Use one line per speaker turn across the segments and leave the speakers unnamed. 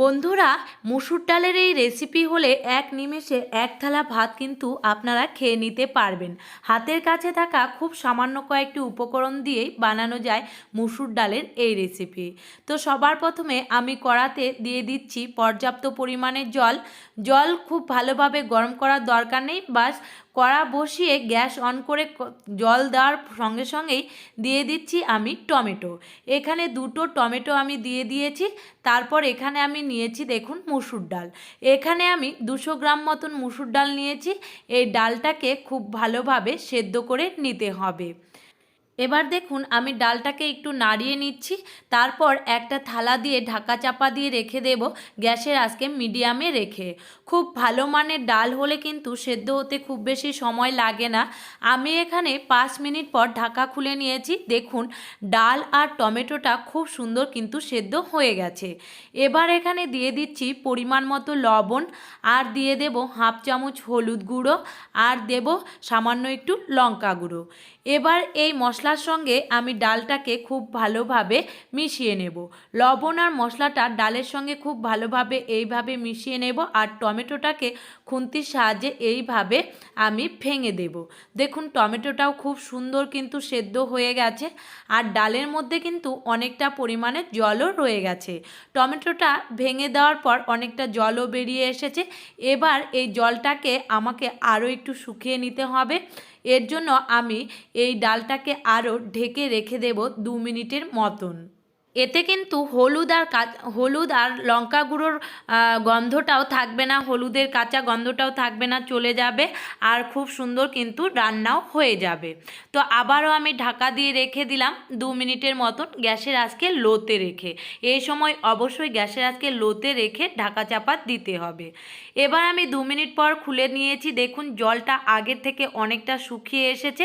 বন্ধুরা, মুসুর ডালের এই রেসিপি হলে এক নিমেষে এক থালা ভাত কিন্তু আপনারা খেয়ে নিতে পারবেন। হাতের কাছে থাকা খুব সামান্য কয়েকটি উপকরণ দিয়েই বানানো যায় মুসুর ডালের এই রেসিপি তো সবার প্রথমে আমি কড়াতে দিয়ে দিচ্ছি পর্যাপ্ত পরিমাণে জল। জল খুব ভালোভাবে গরম করার দরকার নেই, বাস কড়া বসিয়ে গ্যাস অন করে জল দেওয়ার সঙ্গে সঙ্গেই দিয়ে দিচ্ছি আমি টমেটো। এখানে দুটো টমেটো আমি দিয়ে দিয়েছি, তারপর এখানে আমি নিয়েছি দেখুন মুসুর ডাল। এখানে আমি দুশো গ্রাম মতন মুসুর ডাল নিয়েছি, এই ডালটাকে খুব ভালোভাবে সেদ্ধ করে নিতে হবে। এবার দেখুন, আমি ডালটাকে একটু নাড়িয়ে নিচ্ছি, তারপর একটা থালা দিয়ে ঢাকা চাপা দিয়ে রেখে দেব, গ্যাসের আজকে মিডিয়ামে রেখে। খুব ভালো মানের ডাল হলে কিন্তু সেদ্ধ হতে খুব বেশি সময় লাগে না। আমি এখানে পাঁচ মিনিট পর ঢাকা খুলে নিয়েছি। দেখুন, ডাল আর টমেটোটা খুব সুন্দর কিন্তু সেদ্ধ হয়ে গেছে। এবার এখানে দিয়ে দিচ্ছি পরিমাণ মতো লবণ, আর দিয়ে দেব হাফ চামচ হলুদ গুঁড়ো, আর দেব সামান্য একটু লঙ্কা গুঁড়ো। এবার এই মশলার সঙ্গে আমি ডালটাকে খুব ভালোভাবে মিশিয়ে নেব। লবণ আর মশলাটা ডালের সঙ্গে খুব ভালোভাবে এইভাবে মিশিয়ে নেব আর টমেটোটাকে খুন্তির সাহায্যে এইভাবে আমি ভেঙে দেব। দেখুন, টমেটোটাও খুব সুন্দর কিন্তু সেদ্ধ হয়ে গেছে আর ডালের মধ্যে কিন্তু অনেকটা পরিমাণে জলও রয়ে গেছে। টমেটোটা ভেঙে দেওয়ার পর অনেকটা জলও বেরিয়ে এসেছে। এবার এই জলটাকে আমাকে আরও একটু শুকিয়ে নিতে হবে। এর জন্য আমি এই ডালটাকে আরও ঢেকে রেখে দেব দু মিনিটের মতন। এতে কিন্তু হলুদ আর হলুদ আর লঙ্কা গুঁড়োর গন্ধটাও থাকবে না, হলুদের কাঁচা গন্ধটাও থাকবে না, চলে যাবে আর খুব সুন্দর কিন্তু রান্নাও হয়ে যাবে। তো আবারও আমি ঢাকা দিয়ে রেখে দিলাম দু মিনিটের মতন গ্যাসের আজকে লোতে রেখে। এই সময় অবশ্যই গ্যাসের আজকে লোতে রেখে ঢাকা চাপা দিতে হবে। এবার আমি দু মিনিট পর খুলে নিয়েছি, দেখুন জলটা আগের থেকে অনেকটা শুকিয়ে এসেছে।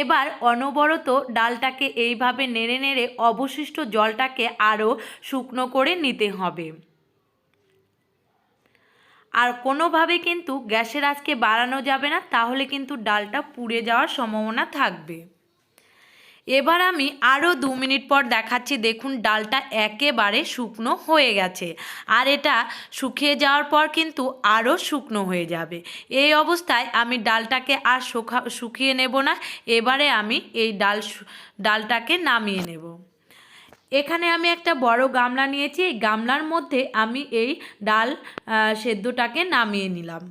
এবার অনবরত ডালটাকে এইভাবে নেড়ে নেড়ে অবশিষ্ট জলটাকে আরও শুকনো করে নিতে হবে। আর কোনোভাবে কিন্তু গ্যাসের আজকে বাড়ানো যাবে না, তাহলে কিন্তু ডালটা পুড়ে যাওয়ার সম্ভাবনা থাকবে। এবার আমি আরও দু মিনিট পর দেখাচ্ছি, দেখুন ডালটা একেবারে শুকনো হয়ে গেছে। আর এটা শুকিয়ে যাওয়ার পর কিন্তু আরও শুকনো হয়ে যাবে। এই অবস্থায় আমি ডালটাকে আর শুকা, শুকিয়ে নেব না। এবারে আমি এই ডাল ডালটাকে নামিয়ে নেব। এখানে আমি একটা বড় গামলা নিয়েছি, এই গামলার মধ্যে আমি এই ডাল সেদ্ধটাকে নামিয়ে নিলাম।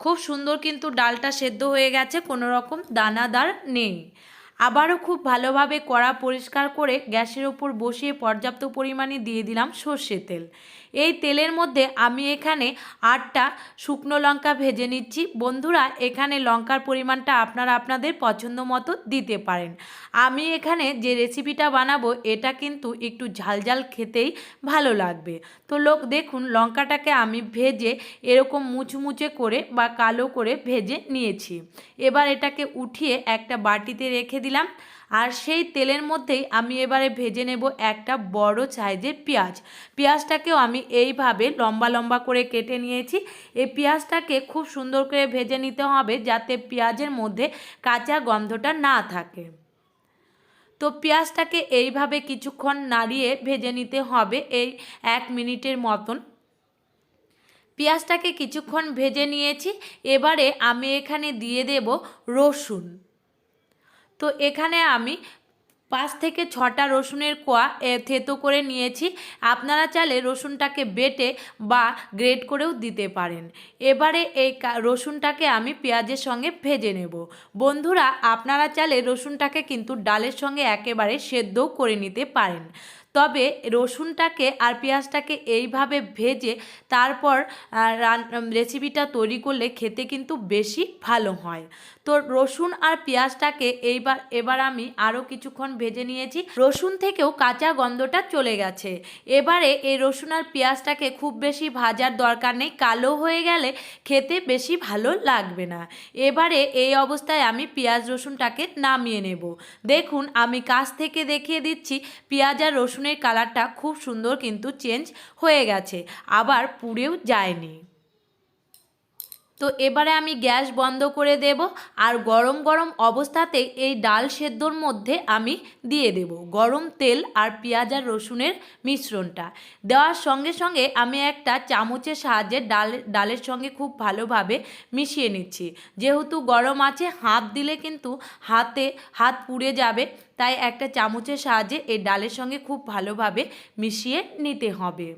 খুব সুন্দর কিন্তু ডালটা সেদ্ধ হয়ে গেছে, কোনো রকম দানাদার নেই। আবারও খুব ভালোভাবে কড়া পরিষ্কার করে গ্যাসের ওপর বসিয়ে পর্যাপ্ত পরিমাণে দিয়ে দিলাম সর্ষে তেল। এই তেলের মধ্যে আমি এখানে আটটা শুকনো লঙ্কা ভেজে নিচ্ছি। বন্ধুরা, এখানে লঙ্কার পরিমাণটা আপনারা আপনাদের পছন্দ মতো দিতে পারেন। আমি এখানে যে রেসিপিটা বানাবো, এটা কিন্তু একটু ঝালঝাল খেতেই ভালো লাগবে। তো লোক, দেখুন, লঙ্কাটাকে আমি ভেজে এরকম মুচমুচে করে বা কালো করে ভেজে নিয়েছি। এবার এটাকে উঠিয়ে একটা বাটিতে রেখে দিলাম। আর সেই তেলের মধ্যেই আমি এবারে ভেজে নেব একটা বড় সাইজের পেঁয়াজ। পেঁয়াজটাকেও আমি এইভাবে লম্বা লম্বা করে কেটে নিয়েছি। এই পেঁয়াজটাকে খুব সুন্দর করে ভেজে নিতে হবে যাতে পেঁয়াজের মধ্যে কাঁচা গন্ধটা না থাকে। তো পেঁয়াজটাকে এইভাবে কিছুক্ষণ নাড়িয়ে ভেজে নিতে হবে এই এক মিনিটের মতন। পেঁয়াজটাকে কিছুক্ষণ ভেজে নিয়েছি। এবারে আমি এখানে দিয়ে দেব রসুন। তো এখানে আমি পাঁচ থেকে ছটা রসুনের কোয়া থেতো করে নিয়েছি। আপনারা চাইলে রসুনটাকে বেটে বা গ্রেট করেও দিতে পারেন। এবারে এই রসুনটাকে আমি পেঁয়াজের সঙ্গে ভেজে নেব। বন্ধুরা, আপনারা চাইলে রসুনটাকে কিন্তু ডালের সঙ্গে একেবারে সেদ্ধও করে নিতে পারেন। তবে রসুনটাকে আর পেঁয়াজটাকে এইভাবে ভেজে তারপর রেসিপিটা তৈরি করলে খেতে কিন্তু বেশি ভালো হয়। তো রসুন আর পেঁয়াজটাকে এইবার, এবার আমি আরও কিছুক্ষণ ভেজে নিয়েছি। রসুন থেকেও কাঁচা গন্ধটা চলে গেছে। এবারে এই রসুন আর পেঁয়াজটাকে খুব বেশি ভাজার দরকার নেই। কালো হয়ে গেলে খেতে বেশি ভালো লাগবে না। এবারে এই অবস্থায় আমি পেঁয়াজ রসুনটাকে নামিয়ে নেব। দেখুন, আমি কাছ থেকে দেখিয়ে দিচ্ছি, পেঁয়াজ আর রসুনের কালারটা খুব সুন্দর কিন্তু চেঞ্জ হয়ে গেছে। আবার পুড়েও যায়নি। তো এবারে আমি গ্যাস বন্ধ করে দেব আর গরম গরম অবস্থাতে এই ডাল সেদ্ধর মধ্যে আমি দিয়ে দেব গরম তেল আর পেঁয়াজ আর রসুনের মিশ্রণটা। দেওয়ার সঙ্গে সঙ্গে আমি একটা চামচের সাহায্যে ডাল, ডালের সঙ্গে খুব ভালোভাবে মিশিয়ে নিচ্ছি। যেহেতু গরম আছে, হাত দিলে কিন্তু হাতে, হাত পুড়ে যাবে, তাই একটা চামচের সাহায্যে এই ডালের সঙ্গে খুব ভালোভাবে মিশিয়ে নিতে হবে।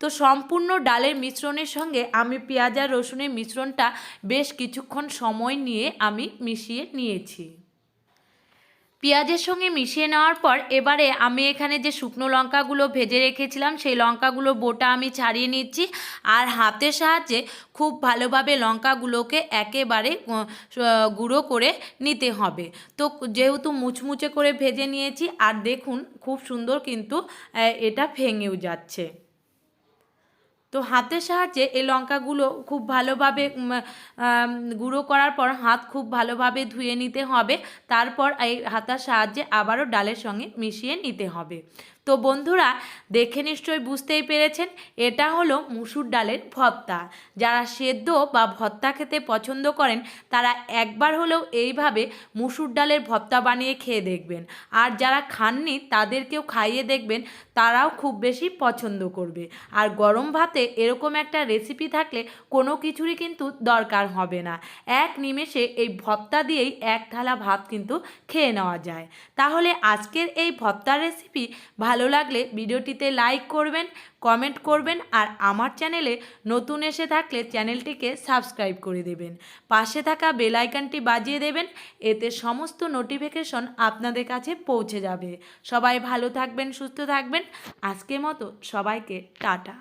তো সম্পূর্ণ ডালের মিশ্রণের সঙ্গে আমি পেঁয়াজ আর রসুনের মিশ্রণটা বেশ কিছুক্ষণ সময় নিয়ে আমি মিশিয়ে নিয়েছি। পেঁয়াজের সঙ্গে মিশিয়ে নেওয়ার পর এবারে আমি এখানে যে শুকনো লঙ্কাগুলো ভেজে রেখেছিলাম, সেই লঙ্কাগুলো বোটা আমি ছাড়িয়ে নিচ্ছি আর হাতের সাহায্যে খুব ভালোভাবে লঙ্কাগুলোকে একেবারে গুঁড়ো করে নিতে হবে। তো যেহেতু মুচমুচে করে ভেজে নিয়েছি, আর দেখুন খুব সুন্দর কিন্তু এটা ভেঙেও যাচ্ছে। তো হাতের সাহায্যে এই লঙ্কাগুলো খুব ভালোভাবে গুঁড়ো করার পর হাত খুব ভালোভাবে ধুয়ে নিতে হবে। তারপর এই হাতার সাহায্যে আবারও ডালের সঙ্গে মিশিয়ে নিতে হবে। তো বন্ধুরা, দেখে নিশ্চয়ই বুঝতেই পেরেছেন, এটা হলো মুসুর ডালের ভর্তা। যারা সেদ্ধ বা ভর্তা খেতে পছন্দ করেন, তারা একবার হলেও এইভাবে মুসুর ডালের ভর্তা বানিয়ে খেয়ে দেখবেন। আর যারা খাননি, তাদেরকেও খাইয়ে দেখবেন, তারাও খুব বেশি পছন্দ করবে। আর গরম ভাতে এরকম একটা রেসিপি থাকলে কোনো কিছুরই কিন্তু দরকার হবে না। এক নিমেষে এই ভর্তা দিয়েই এক থালা ভাত কিন্তু খেয়ে নেওয়া যায়। তাহলে আজকের এই ভর্তার রেসিপি ভালো লাগলে ভিডিওটিতে লাইক করবেন কমেন্ট করবেন আর আমার চ্যানেলে নতুন এসে থাকলে চ্যানেলটিকে সাবস্ক্রাইব করে দেবেন। পাশে থাকা বেল আইকনটি বাজিয়ে দেবেন, এতে সমস্ত নোটিফিকেশন আপনাদের কাছে পৌঁছে যাবে। সবাই ভালো থাকবেন, সুস্থ থাকবেন। আজকের মতো সবাইকে টাটা।